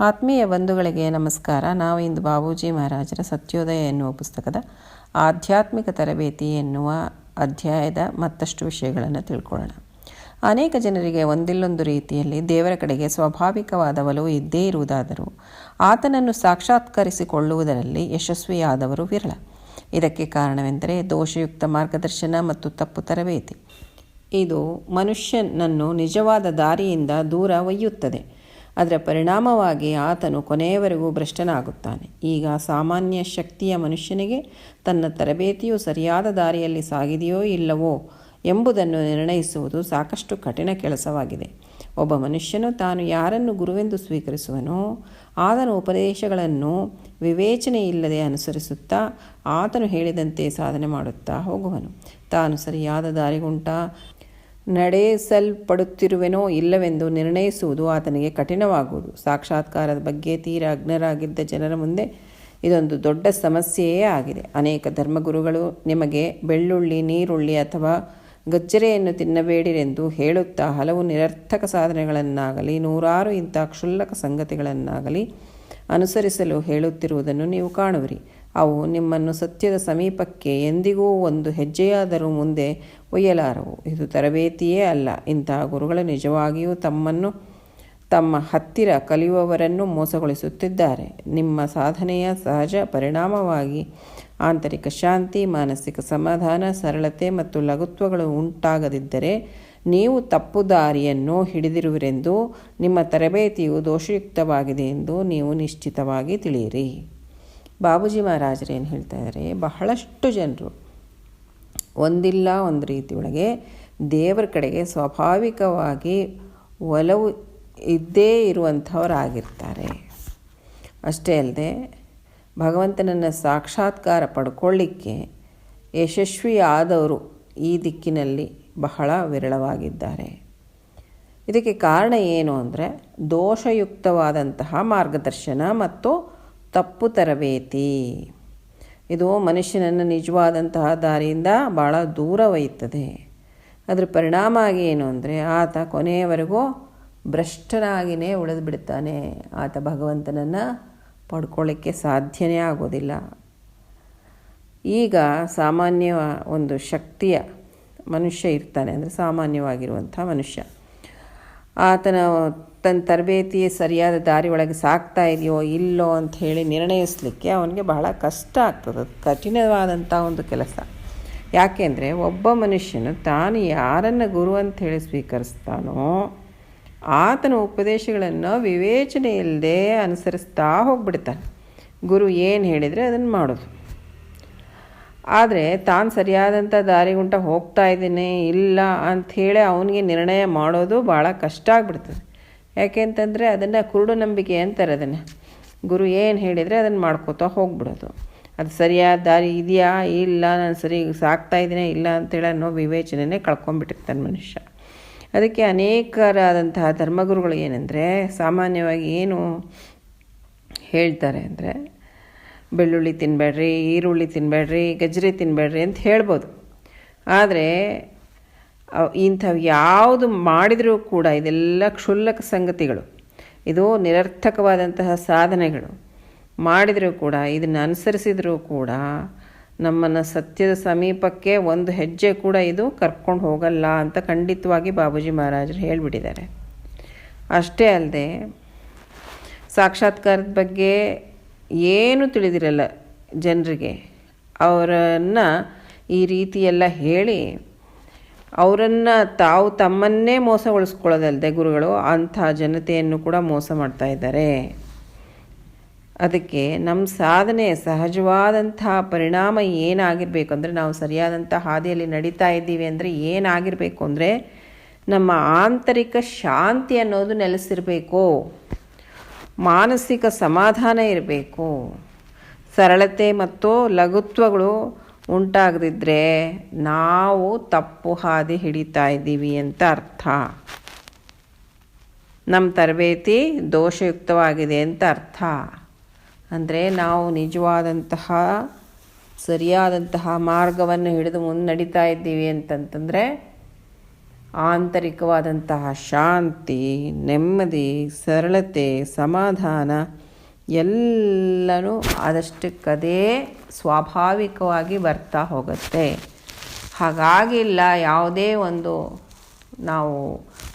ಆತ್ಮೀಯ ಬಂಧುಗಳಿಗೆ ನಮಸ್ಕಾರ. ನಾವು ಇಂದು ಬಾಬೂಜಿ ಮಹಾರಾಜರ ಸತ್ಯೋದಯ ಎನ್ನುವ ಪುಸ್ತಕದ ಆಧ್ಯಾತ್ಮಿಕ ತರಬೇತಿ ಎನ್ನುವ ಅಧ್ಯಾಯದ ಮತ್ತಷ್ಟು ವಿಷಯಗಳನ್ನು ತಿಳ್ಕೊಳ್ಳೋಣ. ಅನೇಕ ಜನರಿಗೆ ಒಂದಿಲ್ಲೊಂದು ರೀತಿಯಲ್ಲಿ ದೇವರ ಕಡೆಗೆ ಸ್ವಾಭಾವಿಕವಾದ ಒಲವು ಇದ್ದೇ ಇರುವುದಾದರೂ ಆತನನ್ನು ಸಾಕ್ಷಾತ್ಕರಿಸಿಕೊಳ್ಳುವುದರಲ್ಲಿ ಯಶಸ್ವಿಯಾದವರು ವಿರಳ. ಇದಕ್ಕೆ ಕಾರಣವೆಂದರೆ ದೋಷಯುಕ್ತ ಮಾರ್ಗದರ್ಶನ ಮತ್ತು ತಪ್ಪು ತರಬೇತಿ. ಇದು ಮನುಷ್ಯನನ್ನು ನಿಜವಾದ ದಾರಿಯಿಂದ ದೂರ ಒಯ್ಯುತ್ತದೆ. ಅದರ ಪರಿಣಾಮವಾಗಿ ಆತನು ಕೊನೆಯವರೆಗೂ ಭ್ರಷ್ಟನಾಗುತ್ತಾನೆ. ಈಗ ಸಾಮಾನ್ಯ ಶಕ್ತಿಯ ಮನುಷ್ಯನಿಗೆ ತನ್ನ ತರಬೇತಿಯು ಸರಿಯಾದ ದಾರಿಯಲ್ಲಿ ಸಾಗಿದೆಯೋ ಇಲ್ಲವೋ ಎಂಬುದನ್ನು ನಿರ್ಣಯಿಸುವುದು ಸಾಕಷ್ಟು ಕಠಿಣ ಕೆಲಸವಾಗಿದೆ. ಒಬ್ಬ ಮನುಷ್ಯನು ತಾನು ಯಾರನ್ನು ಗುರುವೆಂದು ಸ್ವೀಕರಿಸುವನೋ, ಆತನ ಉಪದೇಶಗಳನ್ನು ವಿವೇಚನೆ ಇಲ್ಲದೆ ಅನುಸರಿಸುತ್ತಾ ಆತನು ಹೇಳಿದಂತೆ ಸಾಧನೆ ಮಾಡುತ್ತಾ ಹೋಗುವನು. ತಾನು ಸರಿಯಾದ ದಾರಿಗುಂಟ ನಡೆಸಲ್ಪಡುತ್ತಿರುವೆನೋ ಇಲ್ಲವೆಂದು ನಿರ್ಣಯಿಸುವುದು ಆತನಿಗೆ ಕಠಿಣವಾಗುವುದು. ಸಾಕ್ಷಾತ್ಕಾರದ ಬಗ್ಗೆ ತೀರ ಅಗ್ನರಾಗಿದ್ದ ಜನರ ಮುಂದೆ ಇದೊಂದು ದೊಡ್ಡ ಸಮಸ್ಯೆಯೇ ಆಗಿದೆ. ಅನೇಕ ಧರ್ಮಗುರುಗಳು ನಿಮಗೆ ಬೆಳ್ಳುಳ್ಳಿ, ನೀರುಳ್ಳಿ ಅಥವಾ ಗಜ್ಜರೆಯನ್ನು ತಿನ್ನಬೇಡಿರೆಂದು ಹೇಳುತ್ತಾ ಹಲವು ನಿರರ್ಥಕ ಸಾಧನೆಗಳನ್ನಾಗಲಿ, ನೂರಾರು ಇಂಥ ಕ್ಷುಲ್ಲಕ ಸಂಗತಿಗಳನ್ನಾಗಲಿ ಅನುಸರಿಸಲು ಹೇಳುತ್ತಿರುವುದನ್ನು ನೀವು ಕಾಣುವಿರಿ. ಅವು ನಿಮ್ಮನ್ನು ಸತ್ಯದ ಸಮೀಪಕ್ಕೆ ಎಂದಿಗೂ ಒಂದು ಹೆಜ್ಜೆಯಾದರೂ ಮುಂದೆ ಒಯ್ಯಲಾರವು. ಇದು ತರಬೇತಿಯೇ ಅಲ್ಲ. ಇಂತಹ ಗುರುಗಳು ನಿಜವಾಗಿಯೂ ತಮ್ಮನ್ನು, ತಮ್ಮ ಹತ್ತಿರ ಕಲಿಯುವವರನ್ನು ಮೋಸಗೊಳಿಸುತ್ತಿದ್ದಾರೆ. ನಿಮ್ಮ ಸಾಧನೆಯ ಸಹಜ ಪರಿಣಾಮವಾಗಿ ಆಂತರಿಕ ಶಾಂತಿ, ಮಾನಸಿಕ ಸಮಾಧಾನ, ಸರಳತೆ ಮತ್ತು ಲಘುತ್ವಗಳು ಉಂಟಾಗದಿದ್ದರೆ ನೀವು ತಪ್ಪು ದಾರಿಯನ್ನು ಹಿಡಿದಿರುವಿರೆಂದು ನಿಮ್ಮ ತರಬೇತಿಯು ದೋಷಯುಕ್ತವಾಗಿದೆ ಎಂದು ನೀವು ನಿಶ್ಚಿತವಾಗಿ ತಿಳಿಯಿರಿ. ಬಾಬೂಜಿ ಮಹಾರಾಜರು ಏನು ಹೇಳ್ತಾ ಇದ್ದಾರೆ? ಬಹಳಷ್ಟು ಜನರು ಒಂದಿಲ್ಲ ಒಂದು ರೀತಿಯೊಳಗೆ ದೇವರ ಕಡೆಗೆ ಸ್ವಾಭಾವಿಕವಾಗಿ ಒಲವು ಇದ್ದೇ ಇರುವಂಥವರಾಗಿರ್ತಾರೆ. ಅಷ್ಟೇ ಅಲ್ಲದೆ ಭಗವಂತನನ್ನು ಸಾಕ್ಷಾತ್ಕಾರ ಪಡ್ಕೊಳ್ಳಿಕ್ಕೆ ಯಶಸ್ವಿಯಾದವರು ಈ ದಿಕ್ಕಿನಲ್ಲಿ ಬಹಳ ವಿರಳವಾಗಿದ್ದಾರೆ. ಇದಕ್ಕೆ ಕಾರಣ ಏನು ಅಂದರೆ ದೋಷಯುಕ್ತವಾದಂತಹ ಮಾರ್ಗದರ್ಶನ ಮತ್ತು ತಪ್ಪು ತರಬೇತಿ. ಇದು ಮನುಷ್ಯನನ್ನು ನಿಜವಾದಂತಹ ದಾರಿಯಿಂದ ಭಾಳ ದೂರ ಒಯ್ಯುತ್ತದೆ. ಅದರ ಪರಿಣಾಮ ಆಗಿ ಏನು ಅಂದರೆ ಆತ ಕೊನೆಯವರೆಗೂ ಭ್ರಷ್ಟನಾಗಿಯೇ ಉಳಿದುಬಿಡ್ತಾನೆ. ಆತ ಭಗವಂತನನ್ನು ಪಡ್ಕೊಳ್ಳಿಕ್ಕೆ ಸಾಧ್ಯನೇ ಆಗೋದಿಲ್ಲ. ಈಗ ಸಾಮಾನ್ಯ ಒಂದು ಶಕ್ತಿಯ ಮನುಷ್ಯ ಇರ್ತಾನೆ ಅಂದರೆ ಸಾಮಾನ್ಯವಾಗಿರುವಂಥ ಮನುಷ್ಯ. ಆತನ ತನ್ನ ತರಬೇತಿ ಸರಿಯಾದ ದಾರಿ ಒಳಗೆ ಸಾಕ್ತಾ ಇದೆಯೋ ಇಲ್ಲೋ ಅಂತ ಹೇಳಿ ನಿರ್ಣಯಿಸಲಿಕ್ಕೆ ಅವನಿಗೆ ಬಹಳ ಕಷ್ಟ ಆಗ್ತದೆ. ಕಠಿಣವಾದಂಥ ಒಂದು ಕೆಲಸ. ಯಾಕೆಂದರೆ ಒಬ್ಬ ಮನುಷ್ಯನು ತಾನು ಯಾರನ್ನು ಗುರು ಅಂತ ಹೇಳಿ ಸ್ವೀಕರಿಸ್ತಾನೋ ಆತನ ಉಪದೇಶಗಳನ್ನು ವಿವೇಚನೆ ಇಲ್ಲದೆ ಅನುಸರಿಸ್ತಾ ಹೋಗ್ಬಿಡ್ತಾನೆ. ಗುರು ಏನು ಹೇಳಿದರೆ ಅದನ್ನು ಮಾಡೋದು. ಆದರೆ ತಾನು ಸರಿಯಾದಂಥ ದಾರಿಗುಂಟ ಹೋಗ್ತಾ ಇದ್ದೀನಿ, ಇಲ್ಲ ಅಂಥೇಳಿ ಅವನಿಗೆ ನಿರ್ಣಯ ಮಾಡೋದು ಭಾಳ ಕಷ್ಟ ಆಗ್ಬಿಡ್ತದೆ. ಯಾಕೆಂತಂದರೆ ಅದನ್ನು ಕುರುಡು ನಂಬಿಕೆ ಅಂತಾರೆ ಅದನ್ನು. ಗುರು ಏನು ಹೇಳಿದರೆ ಅದನ್ನು ಮಾಡ್ಕೋತಾ ಹೋಗ್ಬಿಡೋದು. ಅದು ಸರಿಯಾದ ದಾರಿ ಇದೆಯಾ, ಇಲ್ಲ, ನಾನು ಸರಿ ಸಾಕ್ತಾ ಇದ್ದೀನಿ, ಇಲ್ಲ ಅಂತೇಳಿ ಅನ್ನೋ ವಿವೇಚನೆನೇ ಕಳ್ಕೊಂಬಿಟ್ಟಿರ್ತಾನೆ ಮನುಷ್ಯ. ಅದಕ್ಕೆ ಅನೇಕರಾದಂತಹ ಧರ್ಮಗುರುಗಳು ಏನಂದರೆ ಸಾಮಾನ್ಯವಾಗಿ ಏನು ಹೇಳ್ತಾರೆ ಅಂದರೆ ಬೆಳ್ಳುಳ್ಳಿ ತಿನ್ನಬೇಡ್ರಿ ಈರುಳ್ಳಿ ತಿನ್ನಬೇಡ್ರಿ ಗಜ್ಜರಿ ತಿನ್ನಬೇಡ್ರಿ ಅಂತ ಹೇಳ್ಬೋದು. ಆದರೆ ಇಂಥವು ಯಾವುದು ಮಾಡಿದರೂ ಕೂಡ ಇದೆಲ್ಲ ಕ್ಷುಲ್ಲಕ ಸಂಗತಿಗಳು. ಇದು ನಿರರ್ಥಕವಾದಂತಹ ಸಾಧನೆಗಳು. ಮಾಡಿದರೂ ಕೂಡ, ಇದನ್ನು ಅನುಸರಿಸಿದರೂ ಕೂಡ, ನಮ್ಮನ್ನು ಸತ್ಯದ ಸಮೀಪಕ್ಕೆ ಒಂದು ಹೆಜ್ಜೆ ಕೂಡ ಇದು ಕರ್ಕೊಂಡು ಹೋಗಲ್ಲ ಅಂತ ಖಂಡಿತವಾಗಿ ಬಾಬೂಜಿ ಮಹಾರಾಜರು ಹೇಳಿಬಿಟ್ಟಿದ್ದಾರೆ. ಅಷ್ಟೇ ಅಲ್ಲದೆ ಸಾಕ್ಷಾತ್ಕಾರದ ಬಗ್ಗೆ ಏನು ತಿಳಿದಿರಲ್ಲ ಜನರಿಗೆ, ಅವರನ್ನು ಈ ರೀತಿಯೆಲ್ಲ ಹೇಳಿ, ಅವರನ್ನು ತಾವು ತಮ್ಮನ್ನೇ ಮೋಸಗೊಳಿಸ್ಕೊಳ್ಳೋದಲ್ಲದೆ ಗುರುಗಳು, ಅಂಥ ಜನತೆಯನ್ನು ಕೂಡ ಮೋಸ ಮಾಡ್ತಾ ಇದ್ದಾರೆ. ಅದಕ್ಕೆ ನಮ್ಮ ಸಾಧನೆ ಸಹಜವಾದಂಥ ಪರಿಣಾಮ ಏನಾಗಿರಬೇಕು ಅಂದರೆ, ನಾವು ಸರಿಯಾದಂಥ ಹಾದಿಯಲ್ಲಿ ನಡೀತಾ ಇದ್ದೀವಿ ಅಂದರೆ ಏನಾಗಿರಬೇಕು ಅಂದರೆ, ನಮ್ಮ ಆಂತರಿಕ ಶಾಂತಿ ಅನ್ನೋದು ನೆಲೆಸಿರಬೇಕು. ಮಾನಸಿಕ ಸಮಾಧಾನ ಇರಬೇಕು. ಸರಳತೆ ಮತ್ತು ಲಘುತ್ವಗಳು ಉಂಟಾಗದಿದ್ದರೆ ನಾವು ತಪ್ಪು ಹಾದಿ ಹಿಡಿತಾ ಇದ್ದೀವಿ ಅಂತ ಅರ್ಥ. ನಮ್ಮ ತರಬೇತಿ ದೋಷಯುಕ್ತವಾಗಿದೆ ಅಂತ ಅರ್ಥ. ಅಂದರೆ ನಾವು ನಿಜವಾದಂತಹ, ಸರಿಯಾದಂತಹ ಮಾರ್ಗವನ್ನು ಹಿಡಿದು ಮುಂದೆ ನಡೀತಾ ಇದ್ದೀವಿ ಅಂತಂತಂದರೆ ಆಂತರಿಕವಾದಂತಹ ಶಾಂತಿ, ನೆಮ್ಮದಿ, ಸರಳತೆ, ಸಮಾಧಾನ ಎಲ್ಲನೂ ಆದಷ್ಟಕ್ಕದೇ ಸ್ವಾಭಾವಿಕವಾಗಿ ಬರ್ತಾ ಹೋಗುತ್ತೆ. ಹಾಗಾಗಿಲ್ಲ ಯಾವುದೇ ಒಂದು ನಾವು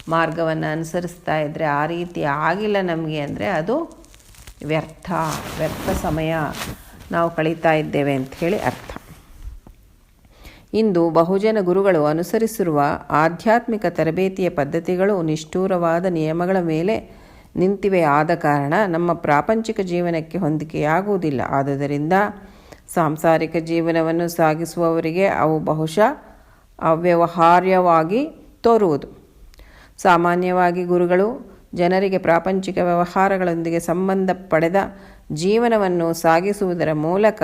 ಮಾರ್ಗವನ್ನು ಅನುಸರಿಸ್ತಾ ಇದ್ದರೆ ಆ ರೀತಿ ಆಗಿಲ್ಲ ನಮಗೆ ಅಂದರೆ ಅದು ವ್ಯರ್ಥ ವ್ಯರ್ಥ ಸಮಯ ನಾವು ಕಳೀತಾ ಇದ್ದೇವೆ ಅಂತ ಹೇಳಿ ಅರ್ಥ. ಇಂದು ಬಹುಜನ ಗುರುಗಳು ಅನುಸರಿಸಿರುವ ಆಧ್ಯಾತ್ಮಿಕ ತರಬೇತಿಯ ಪದ್ಧತಿಗಳು ನಿಷ್ಠೂರವಾದ ನಿಯಮಗಳ ಮೇಲೆ ನಿಂತಿವೆ. ಆದ ಕಾರಣ ನಮ್ಮ ಪ್ರಾಪಂಚಿಕ ಜೀವನಕ್ಕೆ ಹೊಂದಿಕೆಯಾಗುವುದಿಲ್ಲ. ಆದುದರಿಂದ ಸಾಂಸಾರಿಕ ಜೀವನವನ್ನು ಸಾಗಿಸುವವರಿಗೆ ಅವು ಬಹುಶಃ ಅವ್ಯವಹಾರ್ಯವಾಗಿ ತೋರುವುದು. ಸಾಮಾನ್ಯವಾಗಿ ಗುರುಗಳು ಜನರಿಗೆ ಪ್ರಾಪಂಚಿಕ ವ್ಯವಹಾರಗಳೊಂದಿಗೆ ಸಂಬಂಧ ಪಡೆದ ಜೀವನವನ್ನು ಸಾಗಿಸುವುದರ ಮೂಲಕ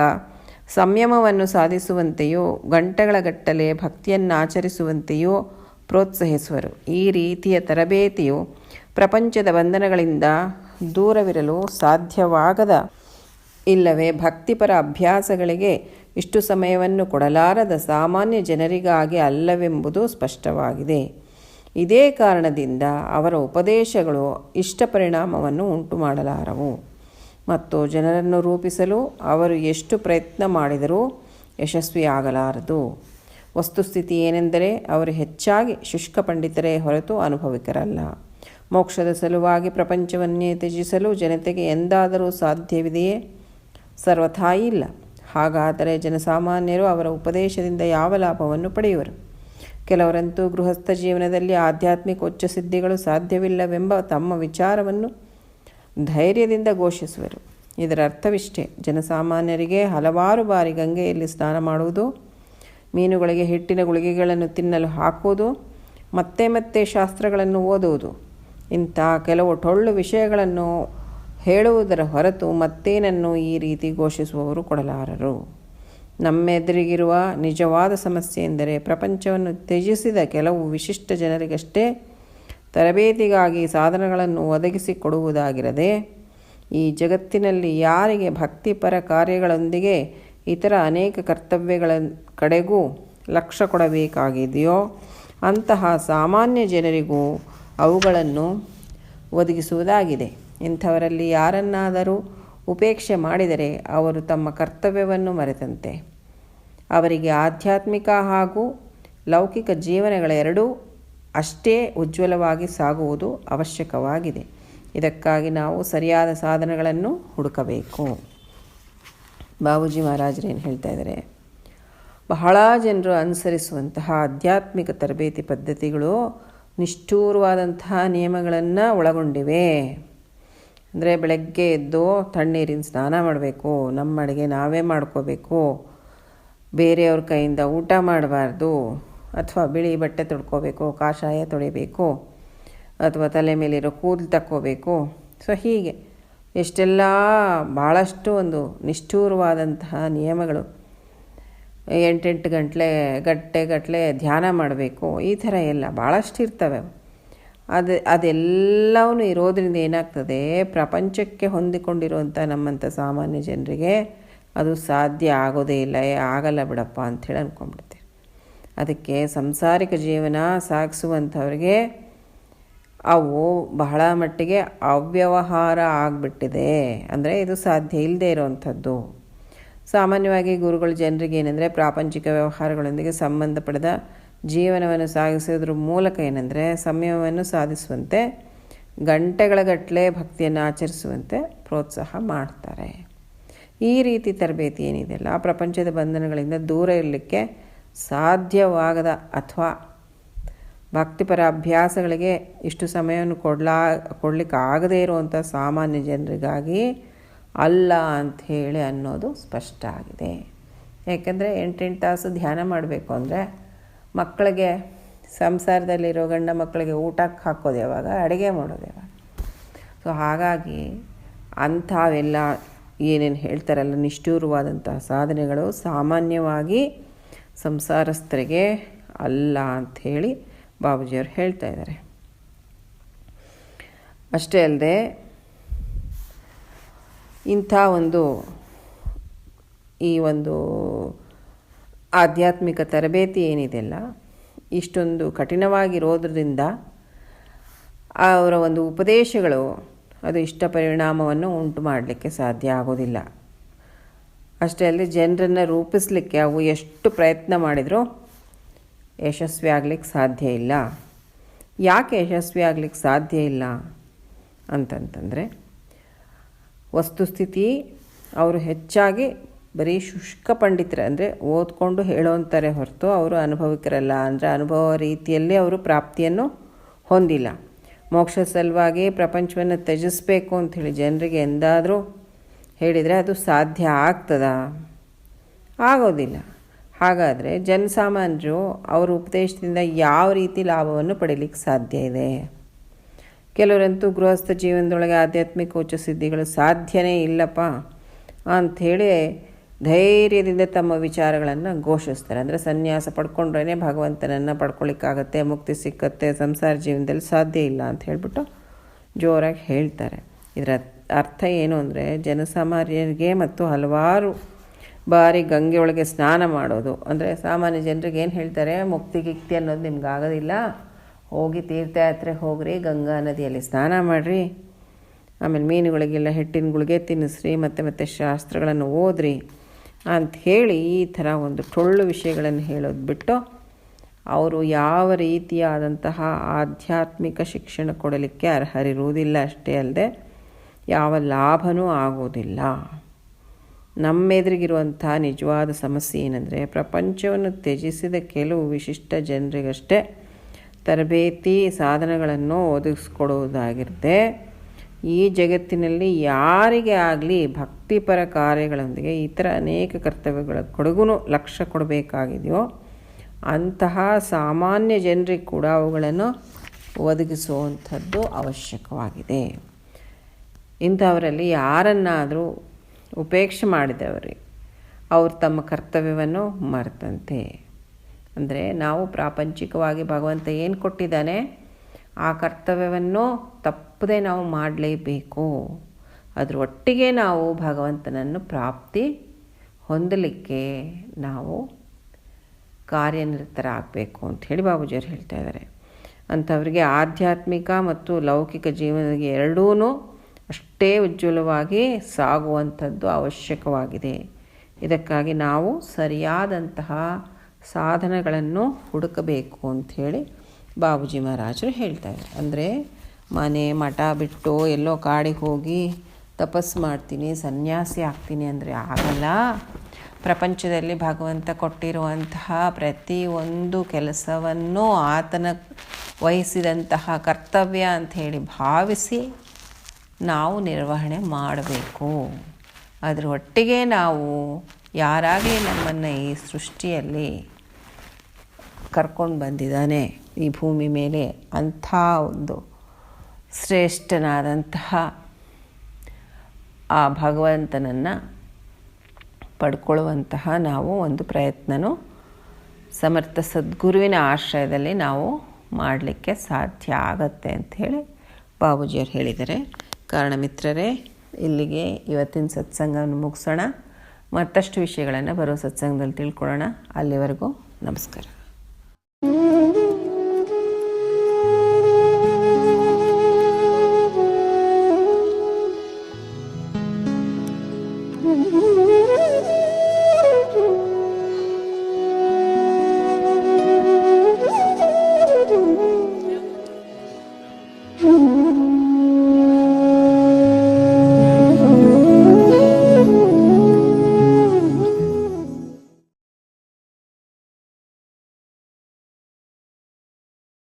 ಸಂಯಮವನ್ನು ಸಾಧಿಸುವಂತೆಯೋ ಗಂಟೆಗಳ ಗಟ್ಟಲೆ ಭಕ್ತಿಯನ್ನು ಆಚರಿಸುವಂತೆಯೋ ಪ್ರೋತ್ಸಾಹಿಸುವರು. ಈ ರೀತಿಯ ತರಬೇತಿಯು ಪ್ರಪಂಚದ ಬಂಧನಗಳಿಂದ ದೂರವಿರಲು ಸಾಧ್ಯವಾಗದ ಇಲ್ಲವೇ ಭಕ್ತಿಪರ ಅಭ್ಯಾಸಗಳಿಗೆ ಇಷ್ಟು ಸಮಯವನ್ನು ಕೊಡಲಾರದ ಸಾಮಾನ್ಯ ಜನರಿಗಾಗಿ ಅಲ್ಲವೆಂಬುದು ಸ್ಪಷ್ಟವಾಗಿದೆ. ಇದೇ ಕಾರಣದಿಂದ ಅವರ ಉಪದೇಶಗಳು ಇಷ್ಟ ಪರಿಣಾಮವನ್ನು ಉಂಟು ಮಾಡಲಾರವು ಮತ್ತು ಜನರನ್ನು ರೂಪಿಸಲು ಅವರು ಎಷ್ಟು ಪ್ರಯತ್ನ ಮಾಡಿದರೂ ಯಶಸ್ವಿಯಾಗಲಾರದು. ವಸ್ತುಸ್ಥಿತಿ ಏನೆಂದರೆ ಅವರು ಹೆಚ್ಚಾಗಿ ಶುಷ್ಕ ಪಂಡಿತರೇ ಹೊರತು ಅನುಭವಿಕರಲ್ಲ. ಮೋಕ್ಷದ ಸಲುವಾಗಿ ಪ್ರಪಂಚವನ್ನೇ ತ್ಯಜಿಸಲು ಜನತೆಗೆ ಎಂದಾದರೂ ಸಾಧ್ಯವಿದೆಯೇ? ಸರ್ವಥಾ ಇಲ್ಲ. ಹಾಗಾದರೆ ಜನಸಾಮಾನ್ಯರು ಅವರ ಉಪದೇಶದಿಂದ ಯಾವ ಲಾಭವನ್ನು ಪಡೆಯುವರು? ಕೆಲವರಂತೂ ಗೃಹಸ್ಥ ಜೀವನದಲ್ಲಿ ಆಧ್ಯಾತ್ಮಿಕ ಉಚ್ಚ ಸಿದ್ಧಿಗಳು ಸಾಧ್ಯವಿಲ್ಲವೆಂಬ ತಮ್ಮ ವಿಚಾರವನ್ನು ಧೈರ್ಯದಿಂದ ಘೋಷಿಸುವರು. ಇದರ ಅರ್ಥವಿಷ್ಟೇ. ಜನಸಾಮಾನ್ಯರಿಗೆ ಹಲವಾರು ಬಾರಿ ಗಂಗೆಯಲ್ಲಿ ಸ್ನಾನ ಮಾಡುವುದು, ಮೀನುಗಳಿಗೆ ಹಿಟ್ಟಿನ ಗುಳಿಗೆಗಳನ್ನು ತಿನ್ನಲು ಹಾಕುವುದು, ಮತ್ತೆ ಮತ್ತೆ ಶಾಸ್ತ್ರಗಳನ್ನು ಓದುವುದು. ಇಂಥ ಕೆಲವು ಟೊಳ್ಳು ವಿಷಯಗಳನ್ನು ಹೇಳುವುದರ ಹೊರತು ಮತ್ತೇನನ್ನು ಈ ರೀತಿ ಘೋಷಿಸುವವರು ಕೊಡಲಾರರು? ನಮ್ಮೆದುರಿಗಿರುವ ನಿಜವಾದ ಸಮಸ್ಯೆ ಎಂದರೆ ಪ್ರಪಂಚವನ್ನು ತ್ಯಜಿಸಿದ ಕೆಲವು ವಿಶಿಷ್ಟ ಜನರಿಗಷ್ಟೇ ತರಬೇತಿಗಾಗಿ ಸಾಧನಗಳನ್ನು ಒದಗಿಸಿಕೊಡುವುದಾಗಿರದೆ, ಈ ಜಗತ್ತಿನಲ್ಲಿ ಯಾರಿಗೆ ಭಕ್ತಿಪರ ಕಾರ್ಯಗಳೊಂದಿಗೆ ಇತರ ಅನೇಕ ಕರ್ತವ್ಯಗಳ ಕಡೆಗೂ ಲಕ್ಷ್ಯ ಕೊಡಬೇಕಾಗಿದೆಯೋ, ಅಂತಹ ಸಾಮಾನ್ಯ ಜನರಿಗೂ ಅವುಗಳನ್ನು ಒದಗಿಸುವುದಾಗಿದೆ. ಇಂಥವರಲ್ಲಿ ಯಾರನ್ನಾದರೂ ಉಪೇಕ್ಷೆ ಮಾಡಿದರೆ ಅವರು ತಮ್ಮ ಕರ್ತವ್ಯವನ್ನು ಮರೆತಂತೆ. ಅವರಿಗೆ ಆಧ್ಯಾತ್ಮಿಕ ಹಾಗೂ ಲೌಕಿಕ ಜೀವನಗಳೆರಡೂ ಅಷ್ಟೇ ಉಜ್ವಲವಾಗಿ ಸಾಗುವುದು ಅವಶ್ಯಕವಾಗಿದೆ. ಇದಕ್ಕಾಗಿ ನಾವು ಸರಿಯಾದ ಸಾಧನಗಳನ್ನು ಹುಡುಕಬೇಕು. ಬಾಬೂಜಿ ಮಹಾರಾಜರು ಏನು ಹೇಳ್ತಾ ಇದ್ದಾರೆ? ಬಹಳ ಜನರು ಅನುಸರಿಸುವಂತಹ ಆಧ್ಯಾತ್ಮಿಕ ತರಬೇತಿ ಪದ್ಧತಿಗಳು ನಿಷ್ಠೂರವಾದಂತಹ ನಿಯಮಗಳನ್ನು ಒಳಗೊಂಡಿವೆ. ಅಂದರೆ ಬೆಳಗ್ಗೆ ಎದ್ದು ತಣ್ಣೀರಿನ ಸ್ನಾನ ಮಾಡಬೇಕು, ನಮ್ಮ ಅಡುಗೆ ನಾವೇ ಮಾಡ್ಕೋಬೇಕು, ಬೇರೆಯವ್ರ ಕೈಯಿಂದ ಊಟ ಮಾಡಬಾರ್ದು ಅಥವಾ ಬಿಳಿ ಬಟ್ಟೆ ತೊಡ್ಕೋಬೇಕು ಕಾಷಾಯ ತೊಳಿಬೇಕು, ಅಥವಾ ತಲೆ ಮೇಲಿರೋ ಕೂದಲು ತಕ್ಕೋಬೇಕು. ಸೊ ಹೀಗೆ ಎಷ್ಟೆಲ್ಲ ಭಾಳಷ್ಟು ಒಂದು ನಿಷ್ಠೂರವಾದಂತಹ ನಿಯಮಗಳು ಎಂಟೆಂಟು ಗಂಟಲೆ ಗಟ್ಟೆ ಗಟ್ಟಲೆ ಧ್ಯಾನ ಮಾಡಬೇಕು. ಈ ಥರ ಎಲ್ಲ ಭಾಳಷ್ಟು ಇರ್ತವೆ. ಅದು, ಅದೆಲ್ಲವನ್ನು ಇರೋದರಿಂದ ಏನಾಗ್ತದೆ? ಪ್ರಪಂಚಕ್ಕೆ ಹೊಂದಿಕೊಂಡಿರುವಂಥ ನಮ್ಮಂಥ ಸಾಮಾನ್ಯ ಜನರಿಗೆ ಅದು ಸಾಧ್ಯ ಆಗೋದೇ ಇಲ್ಲ. ಆಗಲ್ಲ ಬಿಡಪ್ಪ ಅಂಥೇಳಿ ಅಂದ್ಕೊಂಡ್ಬಿಡ್ತೀವಿ ಅದಕ್ಕೆ ಸಂಸಾರಿಕ ಜೀವನ ಸಾಗಿಸುವಂಥವ್ರಿಗೆ ಅವು ಬಹಳ ಮಟ್ಟಿಗೆ ಅವ್ಯವಹಾರ ಆಗಿಬಿಟ್ಟಿದೆ. ಅಂದರೆ ಇದು ಸಾಧ್ಯ ಇಲ್ಲದೆ ಇರುವಂಥದ್ದು. ಸಾಮಾನ್ಯವಾಗಿ ಗುರುಗಳು ಜನರಿಗೆ ಏನಂದರೆ ಪ್ರಾಪಂಚಿಕ ವ್ಯವಹಾರಗಳೊಂದಿಗೆ ಸಂಬಂಧ ಪಡೆದ ಜೀವನವನ್ನು ಸಾಗಿಸೋದ್ರ ಮೂಲಕ ಏನಂದರೆ ಸಮಯವನ್ನು ಸಾಧಿಸುವಂತೆ, ಗಂಟೆಗಳ ಗಟ್ಟಲೆ ಭಕ್ತಿಯನ್ನು ಆಚರಿಸುವಂತೆ ಪ್ರೋತ್ಸಾಹ ಮಾಡ್ತಾರೆ. ಈ ರೀತಿ ತರಬೇತಿ ಏನಿದೆಯಲ್ಲ ಪ್ರಪಂಚದ ಬಂಧನಗಳಿಂದ ದೂರ ಇರಲಿಕ್ಕೆ ಸಾಧ್ಯವಾಗದ ಅಥವಾ ಭಕ್ತಿಪರ ಅಭ್ಯಾಸಗಳಿಗೆ ಇಷ್ಟು ಸಮಯವನ್ನು ಕೊಡಲಾ ಕೊಡಲಿಕ್ಕೆ ಆಗದೇ ಇರುವಂಥ ಸಾಮಾನ್ಯ ಜನರಿಗಾಗಿ ಅಲ್ಲ ಅಂತ ಹೇಳಿ ಅನ್ನೋದು ಸ್ಪಷ್ಟ ಆಗಿದೆ. ಯಾಕೆಂದರೆ ಎಂಟೆಂಟು ತಾಸು ಧ್ಯಾನ ಮಾಡಬೇಕು ಅಂದರೆ ಮಕ್ಕಳಿಗೆ, ಸಂಸಾರದಲ್ಲಿರೋ ಗಂಡ ಮಕ್ಕಳಿಗೆ ಊಟಕ್ಕೆ ಹಾಕೋದು ಯಾವಾಗ? ಅಡುಗೆ ಮಾಡೋದು ಯಾವಾಗ? ಸೊ ಹಾಗಾಗಿ ಅಂಥವೆಲ್ಲ ಏನೇನು ಹೇಳ್ತಾರಲ್ಲ, ನಿಷ್ಠೂರವಾದಂತಹ ಸಾಧನೆಗಳು ಸಾಮಾನ್ಯವಾಗಿ ಸಂಸಾರಸ್ಥರಿಗೆ ಅಲ್ಲ ಅಂಥೇಳಿ ಬಾಬುಜಿಯವರು ಹೇಳ್ತಾ ಇದ್ದಾರೆ. ಅಷ್ಟೇ ಅಲ್ಲದೆ ಇಂಥ ಒಂದು ಈ ಒಂದು ಆಧ್ಯಾತ್ಮಿಕ ತರಬೇತಿ ಏನಿದೆಯಲ್ಲ ಇಷ್ಟೊಂದು ಕಠಿಣವಾಗಿರೋದ್ರಿಂದ ಅವರ ಒಂದು ಉಪದೇಶಗಳು ಅದು ಇಷ್ಟ ಪರಿಣಾಮವನ್ನು ಉಂಟು ಮಾಡಲಿಕ್ಕೆ ಸಾಧ್ಯ ಆಗೋದಿಲ್ಲ. ಅಷ್ಟೇ ಅಲ್ಲದೆ ಜನರನ್ನು ರೂಪಿಸಲಿಕ್ಕೆ ಅವು ಎಷ್ಟು ಪ್ರಯತ್ನ ಮಾಡಿದರೂ ಯಶಸ್ವಿ ಆಗ್ಲಿಕ್ಕೆ ಸಾಧ್ಯ ಇಲ್ಲ. ಯಾಕೆ ಯಶಸ್ವಿ ಆಗ್ಲಿಕ್ಕೆ ಸಾಧ್ಯ ಇಲ್ಲ ಅಂತಂತಂದರೆ ವಸ್ತುಸ್ಥಿತಿ ಅವರು ಹೆಚ್ಚಾಗಿ ಬರೀ ಶುಷ್ಕ ಪಂಡಿತರ, ಅಂದರೆ ಓದ್ಕೊಂಡು ಹೇಳೋಂತಾರೆ ಹೊರತು ಅವರು ಅನುಭವಿಕರಲ್ಲ. ಅಂದರೆ ಅನುಭವ ರೀತಿಯಲ್ಲಿ ಅವರು ಪ್ರಾಪ್ತಿಯನ್ನು ಹೊಂದಿಲ್ಲ. ಮೋಕ್ಷ ಸಲುವಾಗಿ ಪ್ರಪಂಚವನ್ನು ತ್ಯಜಿಸ್ಬೇಕು ಅಂಥೇಳಿ ಜನರಿಗೆ ಎಂದಾದರೂ ಹೇಳಿದರೆ ಅದು ಸಾಧ್ಯ ಆಗ್ತದಾ? ಆಗೋದಿಲ್ಲ. ಹಾಗಾದರೆ ಜನಸಾಮಾನ್ಯರು ಅವರ ಉಪದೇಶದಿಂದ ಯಾವ ರೀತಿ ಲಾಭವನ್ನು ಪಡೀಲಿಕ್ಕೆ ಸಾಧ್ಯ ಇದೆ? ಕೆಲವರಂತೂ ಗೃಹಸ್ಥ ಜೀವನದೊಳಗೆ ಆಧ್ಯಾತ್ಮಿಕ ಉಚ್ಚ ಸಿದ್ಧಿಗಳು ಸಾಧ್ಯನೇ ಇಲ್ಲಪ್ಪ ಅಂಥೇಳಿ ಧೈರ್ಯದಿಂದ ತಮ್ಮ ವಿಚಾರಗಳನ್ನು ಘೋಷಿಸ್ತಾರೆ. ಅಂದರೆ ಸನ್ಯಾಸ ಪಡ್ಕೊಂಡ್ರೇ ಭಗವಂತನನ್ನು ಪಡ್ಕೊಳ್ಳಿಕ್ಕಾಗತ್ತೆ ಮುಕ್ತಿ ಸಿಕ್ಕತ್ತೆ, ಸಂಸಾರ ಜೀವನದಲ್ಲಿ ಸಾಧ್ಯ ಇಲ್ಲ ಅಂತ ಹೇಳಿಬಿಟ್ಟು ಜೋರಾಗಿ ಹೇಳ್ತಾರೆ. ಇದರ ಅರ್ಥ ಏನು ಅಂದರೆ ಜನಸಾಮಾನ್ಯರಿಗೆ ಮತ್ತು ಹಲವಾರು ಬಾರಿ ಗಂಗೆಯೊಳಗೆ ಸ್ನಾನ ಮಾಡೋದು. ಅಂದರೆ ಸಾಮಾನ್ಯ ಜನರಿಗೆ ಏನು ಹೇಳ್ತಾರೆ? ಮುಕ್ತಿ ಗಿಕ್ತಿ ಅನ್ನೋದು ನಿಮ್ಗಾಗೋದಿಲ್ಲ ಹೋಗಿ ತೀರ್ಥಯಾತ್ರೆ ಹೋಗ್ರಿ, ಗಂಗಾ ನದಿಯಲ್ಲಿ ಸ್ನಾನ ಮಾಡಿರಿ. ಆಮೇಲೆ ಮೀನುಗಳಿಗೆಲ್ಲ, ಹಿಟ್ಟಿನಗಳಿಗೆ ತಿನ್ನಿಸ್ರಿ, ಮತ್ತು ಮತ್ತು ಶಾಸ್ತ್ರಗಳನ್ನು ಓದ್ರಿ ಅಂತ ಹೇಳಿ ಈ ಥರ ಒಂದು ಟೊಳ್ಳು ವಿಷಯಗಳನ್ನು ಹೇಳೋದು ಬಿಟ್ಟು ಅವರು ಯಾವ ರೀತಿಯಾದಂತಹ ಆಧ್ಯಾತ್ಮಿಕ ಶಿಕ್ಷಣ ಕೊಡಲಿಕ್ಕೆ ಅರ್ಹರಿರುವುದಿಲ್ಲ ಅಷ್ಟೇ ಅಲ್ಲದೆ ಯಾವ ಲಾಭನೂ ಆಗೋದಿಲ್ಲ. ನಮ್ಮೆದುರಿಗಿರುವಂಥ ನಿಜವಾದ ಸಮಸ್ಯೆ ಏನಂದರೆ, ಪ್ರಪಂಚವನ್ನು ತ್ಯಜಿಸಿದ ಕೆಲವು ವಿಶಿಷ್ಟ ಜನರಿಗಷ್ಟೇ ತರಬೇತಿ ಸಾಧನಗಳನ್ನು ಒದಗಿಸ್ಕೊಡುವುದಾಗಿರುತ್ತೆ ಈ ಜಗತ್ತಿನಲ್ಲಿ ಯಾರಿಗೆ ಆಗಲಿ ಭಕ್ತಿಪರ ಕಾರ್ಯಗಳೊಂದಿಗೆ ಇತರ ಅನೇಕ ಕರ್ತವ್ಯಗಳ ಕೊಡುಗೂ ಲಕ್ಷ್ಯ ಕೊಡಬೇಕಾಗಿದೆಯೋ, ಅಂತಹ ಸಾಮಾನ್ಯ ಜನರಿಗೆ ಕೂಡ ಅವುಗಳನ್ನು ಒದಗಿಸುವಂಥದ್ದು ಅವಶ್ಯಕವಾಗಿದೆ. ಇಂಥವರಲ್ಲಿ ಯಾರನ್ನಾದರೂ ಉಪೇಕ್ಷೆ ಮಾಡಿದವರಿ, ಅವರು ತಮ್ಮ ಕರ್ತವ್ಯವನ್ನು ಮರೆತಂತೆ. ಅಂದರೆ ನಾವು ಪ್ರಾಪಂಚಿಕವಾಗಿ ಭಗವಂತ ಏನು ಕೊಟ್ಟಿದ್ದಾನೆ? ಆ ಕರ್ತವ್ಯವನ್ನು ತಪ್ಪದೆ ನಾವು ಮಾಡಲೇಬೇಕು. ಅದರ ಒಟ್ಟಿಗೆ ನಾವು ಭಗವಂತನನ್ನು ಪ್ರಾಪ್ತಿ ಹೊಂದಲಿಕ್ಕೆ ನಾವು ಕಾರ್ಯನಿರತರಾಗಬೇಕು ಹೇಳಿ ಬಾಬೂಜಿಯವರು ಹೇಳ್ತಾ ಇದ್ದಾರೆ. ಅಂಥವ್ರಿಗೆ ಆಧ್ಯಾತ್ಮಿಕ ಮತ್ತು ಲೌಕಿಕ ಜೀವನದಲ್ಲಿ ಎರಡೂ ಅಷ್ಟೇ ಉಜ್ವಲವಾಗಿ ಸಾಗುವಂಥದ್ದು ಅವಶ್ಯಕವಾಗಿದೆ. ಇದಕ್ಕಾಗಿ ನಾವು ಸರಿಯಾದಂತಹ ಸಾಧನಗಳನ್ನು ಹುಡುಕಬೇಕು ಅಂಥೇಳಿ ಬಾಬುಜಿ ಮಹಾರಾಜರು ಹೇಳ್ತಾರೆ ಅಂದರೆ ಮನೆ, ಮಠ ಬಿಟ್ಟು ಎಲ್ಲೋ ಕಾಡಿಗೆ ಹೋಗಿ ತಪಸ್ಸು ಮಾಡ್ತೀನಿ, ಸನ್ಯಾಸಿ ಆಗ್ತೀನಿ ಅಂದರೆ ಆಗಲ್ಲ. ಪ್ರಪಂಚದಲ್ಲಿ ಭಗವಂತ ಕೊಟ್ಟಿರುವಂತಹ ಪ್ರತಿಯೊಂದು ಕೆಲಸವನ್ನು ಆತನ ವಹಿಸಿದಂತಹ ಕರ್ತವ್ಯ ಅಂಥೇಳಿ ಭಾವಿಸಿ ನಾವು ನಿರ್ವಹಣೆ ಮಾಡಬೇಕು. ಅದರ ಒಟ್ಟಿಗೆ ನಾವು ಯಾರಾಗಲಿ ನಮ್ಮನ್ನು ಈ ಸೃಷ್ಟಿಯಲ್ಲಿ ಕರ್ಕೊಂಡು ಬಂದಿದ್ದಾನೆ. ಈ ಭೂಮಿ ಮೇಲೆ ಅಂಥ ಒಂದು ಶ್ರೇಷ್ಠನಾದಂತಹ ಆ ಭಗವಂತನನ್ನು ಪಡ್ಕೊಳ್ಳುವಂತಹ ನಾವು ಒಂದು ಪ್ರಯತ್ನನೂ ಸಮರ್ಥ ಸದ್ಗುರುವಿನ ಆಶ್ರಯದಲ್ಲಿ ನಾವು ಮಾಡಲಿಕ್ಕೆ ಸಾಧ್ಯ ಆಗತ್ತೆ ಅಂಥೇಳಿ ಬಾಬುಜಿಯವರು ಹೇಳಿದ್ದಾರೆ. ಕಾರಣ ಮಿತ್ರರೇ ಇಲ್ಲಿಗೆ ಇವತ್ತಿನ ಸತ್ಸಂಗವನ್ನು ಮುಗಿಸೋಣ. ಮತ್ತಷ್ಟು ವಿಷಯಗಳನ್ನು ಬರೋ ಸತ್ಸಂಗದಲ್ಲಿ ತಿಳ್ಕೊಳ್ಳೋಣ. ಅಲ್ಲಿವರೆಗೂ ನಮಸ್ಕಾರ.